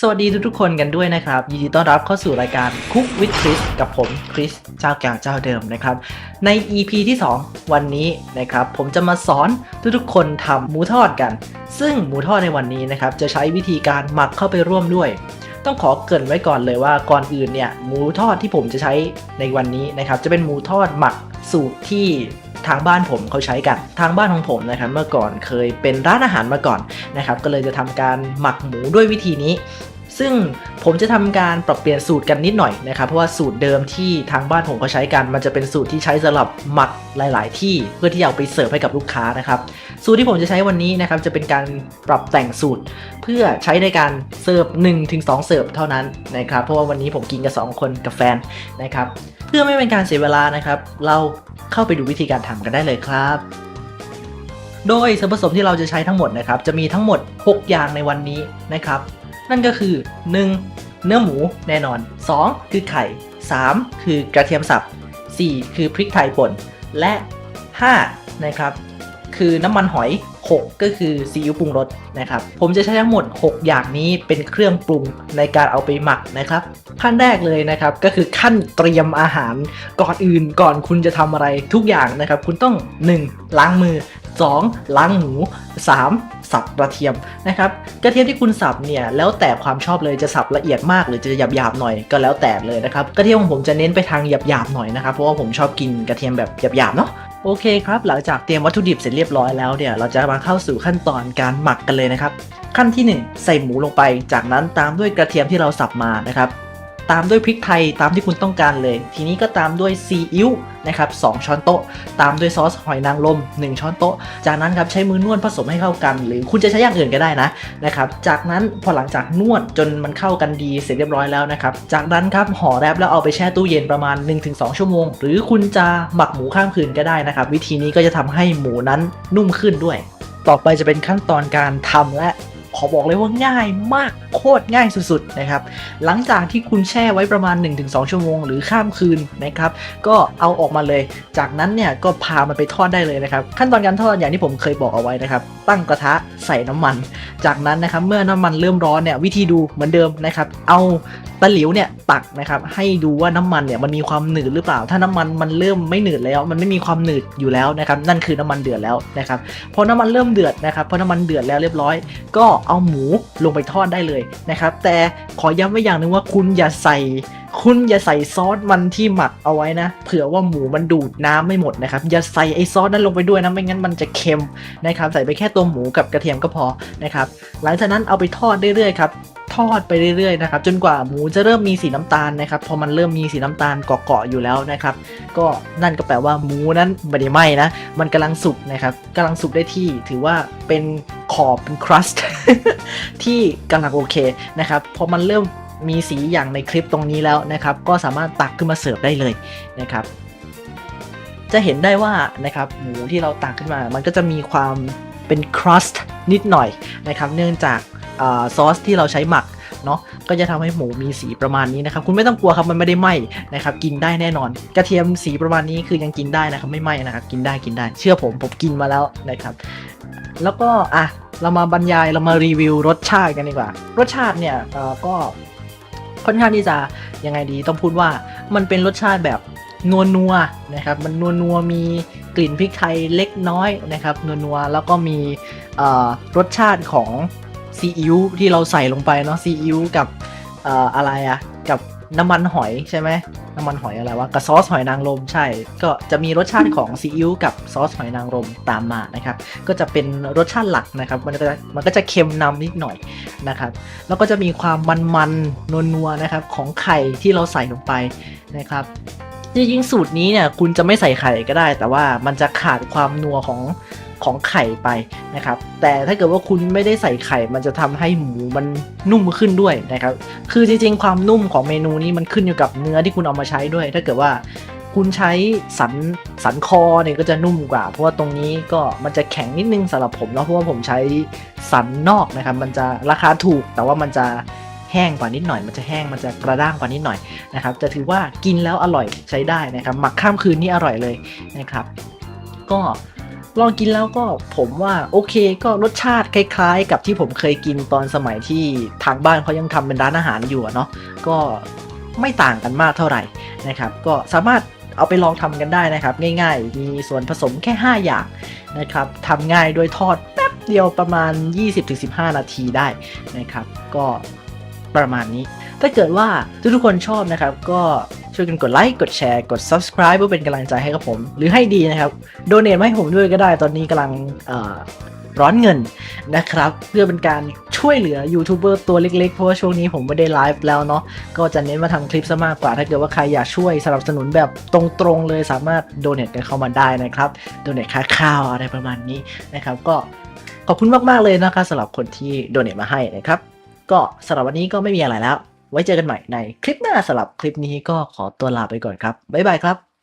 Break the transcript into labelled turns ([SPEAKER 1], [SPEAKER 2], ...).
[SPEAKER 1] สวัสดีทุกๆคนกันด้วยนะครับ ยินดีต้อนรับเข้าสู่รายการ Cook with Chris กับผมคริสเจ้าแก่เจ้าเดิมนะครับ ใน EP ที่ 2 วันนี้นะครับ ผมจะมาสอนทุกๆคนทำหมูทอดกัน ซึ่งหมูทอดในวันนี้นะครับ จะใช้วิธีการหมักเข้าไปร่วมด้วย ต้องขอเกรินไว้ก่อนเลยว่าก่อนอื่นเนี่ยหมูทอดที่ผมจะใช้ในวันนี้นะครับ จะเป็นหมูทอดหมักสูตรที่ ทางบ้านผมเขาใช้กันทางบ้านของผมนะครับเมื่อก่อนเคยเป็นร้านอาหารมาก่อนนะครับก็เลยจะทำการหมักหมูด้วยวิธีนี้ ซึ่งผมจะทำการปรับเปลี่ยนสูตรกันนิดหน่อยนะครับเพราะว่าสูตรเดิมที่ทางบ้านผมเขาใช้กันมันจะเป็นสูตรที่ใช้สำหรับหมักหลาย ๆ ที่เพื่อที่จะเอาไปเสิร์ฟให้กับลูกค้านะครับสูตรที่ผมจะใช้วันนี้นะครับจะเป็นการปรับแต่งสูตร เพื่อใช้ในการเสิร์ฟ1-2ถึง2เสิร์ฟเท่านั้นนะครับเพราะว่าวันนี้ผมกินกับ2คนกับแฟนนะครับ พื่อไม่เป็นการเสียเวลานะครับ เราเข้าไปดูวิธีการทำกันได้เลยครับ โดยส่วนผสมที่เราจะใช้ทั้งหมดนะครับ จะมีทั้งหมด 6 อย่างในวันนี้นะครับ นั่นก็คือ 1. เนื้อหมูแน่นอน 2. คือไข่ 3. คือกระเทียมสับ 4. คือพริกไทยป่น และ 5. นะครับ คือน้ำมันหอย 6 ก็คือซีอิ๊วปรุงรสนะครับ ผมจะใช้ทั้งหมด 6 อย่างนี้เป็นเครื่องปรุงในการเอาไปหมักนะครับ ขั้นแรกเลยนะครับก็คือขั้นเตรียมอาหารก่อนอื่นก่อนคุณจะทำอะไรทุกอย่างนะครับ คุณต้อง 1. ล้างมือ 2. ล้างหมู 3. สับกระเทียมนะครับกระเทียมที่คุณสับเนี่ยแล้วแต่ความชอบเลยจะสับละเอียดมากหรือจะหยาบๆหน่อยก็แล้วแต่เลยนะครับกระเทียมของผมจะเน้นไปทางหยาบๆหน่อยนะครับเพราะว่าผมชอบกินกระเทียมแบบหยาบๆเนาะ โอเคครับ หลังจากเตรียมวัตถุดิบเสร็จเรียบร้อยแล้วเนี่ย เราจะมาเข้าสู่ขั้นตอนการหมักกันเลยนะครับ ขั้นที่ 1 ใส่หมูลงไป จากนั้นตามด้วยกระเทียมที่เราสับมานะครับ ตามด้วยพริกไทยตามที่คุณต้องการเลย ทีนี้ก็ตามด้วยซีอิ๊วนะครับ2ช้อนโต๊ะ ตามด้วยซอสหอยนางรม1 ช้อนโต๊ะ จากนั้นครับใช้มือนวดผสมให้เข้ากัน หรือคุณจะใช้อย่างอื่นก็ได้นะนะครับ จากนั้นพอหลังจากนวดจนมันเข้ากันดีเสร็จเรียบร้อยแล้วนะครับ จากนั้นครับห่อแรปแล้วเอาไปแช่ตู้เย็นประมาณ 1-2 ชั่วโมง หรือคุณจะหมักหมูข้ามคืนก็ได้นะครับ วิธีนี้ก็จะทำให้หมูนั้นนุ่มขึ้นด้วย ต่อไปจะเป็นขั้นตอนการทำและ ขอบอกเลยว่าง่ายมากโคตรง่ายสุดๆนะครับ หลังจากที่คุณแช่ไว้ประมาณ 1-2 ชั่วโมงหรือข้ามคืนนะครับ ก็เอาออกมาเลย จากนั้นเนี่ยก็พามันไปทอดได้เลยนะครับ ขั้นตอนการทอดอย่างที่ผมเคยบอกเอาไว้นะครับ ตั้งกระทะใส่น้ำมัน จากนั้นนะครับเมื่อน้ำมันเริ่มร้อนเนี่ยวิธีดูเหมือนเดิมนะครับ เอาตะหลิวเนี่ยตักนะครับให้ดูว่าน้ำมันเนี่ยมันมีความหนืดหรือเปล่า ถ้าน้ำมันมันเริ่มไม่หนืดแล้ว มันไม่มีความหนืดอยู่แล้วนะครับ นั่นคือน้ำมันเดือดแล้วนะครับพอน้ำมันเริ่มเดือดนะครับพอน้ำมันเดือดแล้วเรียบร้อย ก็เอาหมูลงไปทอดได้เลยนะครับ แต่ขอย้ำไว้อย่างหนึ่งว่าคุณอย่าใส่ คุณอย่าใส่ซอสมันที่หมักเอาไว้นะ เผื่อว่าหมูมันดูดน้ำไม่หมดนะครับ อย่าใส่ไอซอสนั้นลงไปด้วยนะ ไม่งั้นมันจะเค็มนะครับ ใส่ไปแค่ตัวหมูกับกระเทียมก็พอนะครับ หลังจากนั้นเอาไปทอดเรื่อยๆครับ ทอดไปเรื่อยๆนะครับจนกว่าหมูจะเริ่มมีสีน้ำตาลนะครับพอมันเริ่มมีสีน้ำตาลเกาะๆอยู่แล้วนะครับก็นั่นก็แปลว่าหมูนั้นไม่ได้ไหมนะมันกำลังสุกนะครับกำลังสุกได้ที่ถือว่าเป็นขอบเป็นครัสต์ที่กำลังโอเคนะครับพอมันเริ่มมีสีอย่างในคลิปตรงนี้แล้วนะครับก็สามารถตักขึ้นมาเสิร์ฟได้เลยนะครับจะเห็นได้ว่านะครับหมูที่เราตักขึ้นมา มันก็จะมีความเป็นครัสต์นิดหน่อยนะครับเนื่องจาก ซอสที่เราใช้หมักเนาะก็จะทำให้หมูมีสีประมาณนี้นะครับ คุณไม่ต้องกลัวครับมันไม่ได้ไหม้นะครับกินได้แน่นอน กระเทียมสีประมาณนี้คือยังกินได้นะครับไม่ไหม้นะครับกินได้กินได้ เชื่อผมผมกินมาแล้วนะครับ แล้วก็อะเรามาบรรยายเรามารีวิวรสชาติกันดีกว่า รสชาติเนี่ยก็ค่อนข้างที่จะยังไงดีต้องพูดว่ามันเป็นรสชาติแบบนัวนัวนะครับมันนัวนัวมีกลิ่นพริกไทยเล็กน้อยนะครับนัวนัวแล้วก็มีรสชาติของ ซีอิ๊วที่เราใส่ลงไปเนาะซีอิ๊วกับเอ่ออะไรอะกับน้ำมันหอยใช่ไหมน้ำมันหอยอะไรวะกับซอสหอยนางรมใช่ ก็จะมีรสชาติของซีอิ๊วกับซอสหอยนางรมตามมานะครับ ก็จะเป็นรสชาติหลักนะครับ มันก็จะมันก็จะเค็มนำนิดหน่อยนะครับ แล้วก็จะมีความมันๆนัวๆนะครับของไข่ที่เราใส่ลงไปนะครับจริงๆสูตรนี้เนี่ยคุณจะไม่ใส่ไข่ก็ได้ แต่ว่ามันจะขาดความนัวของ ของไข่ไปนะครับ แต่ถ้าเกิดว่าคุณไม่ได้ใส่ไข่มันจะทำให้หมูมันนุ่มขึ้นด้วยนะครับ คือจริงๆ ความนุ่มของเมนูนี้มันขึ้นอยู่กับเนื้อที่คุณเอามาใช้ด้วย ถ้าเกิดว่าคุณใช้สันสันคอเนี่ยก็จะนุ่มกว่า เพราะว่าตรงนี้ก็มันจะแข็งนิดนึงสำหรับผมเนาะเพราะว่าผมใช้สันนอกนะครับ มันจะราคาถูกแต่ว่ามันจะแห้งกว่านิดหน่อย มันจะแห้งมันจะกระด้างกว่านิดหน่อยนะครับ จะถือว่ากินแล้วอร่อยใช้ได้นะครับ หมักข้ามคืนนี่อร่อยเลยนะครับ ก็ ลองกินแล้วก็ผมว่าโอเคก็รสชาติคล้ายๆ กับที่ผมเคยกินตอนสมัยที่ทางบ้านเขายังทำเป็นร้านอาหารอยู่เนาะก็ไม่ต่างกันมากเท่าไหร่นะครับ ก็สามารถเอาไปลองทำกันได้นะครับ ง่ายๆ มีส่วนผสมแค่ 5 อย่างนะครับทำง่ายโดยทอดแป๊บเดียวประมาณ 20-15 นาทีได้นะครับ ก็ประมาณนี้ ถ้าเกิดว่าทุกๆคนชอบนะครับก็ ช่วยกันกดไลค์ กดแชร์ กด subscribe เพื่อเป็นกำลังใจให้กับผม หรือให้ดีนะครับ โดเนทมาให้ผมด้วยก็ได้ ตอนนี้กำลังร้อนเงินนะครับ เพื่อเป็นการช่วยเหลือยูทูบเบอร์ตัวเล็กๆ เพราะว่าช่วงนี้ผมไม่ได้ไลฟ์แล้วเนาะก็จะเน้นมาทำคลิปซะมากกว่า ถ้าเกิดว่าใครอยากช่วยสนับสนุนแบบตรงๆเลยสามารถโดเนทกันเข้ามาได้นะครับโดเนทค่าข้าวอะไรประมาณนี้นะครับก็ขอบคุณมากๆเลยนะครับสำหรับคนที่โดเนทมาให้นะครับ ก็สำหรับวันนี้ก็ไม่มีอะไรแล้ว ไว้เจอกันใหม่ในคลิปหน้าสำหรับคลิปนี้ก็ขอตัวลาไปก่อนครับ บ๊ายบายครับ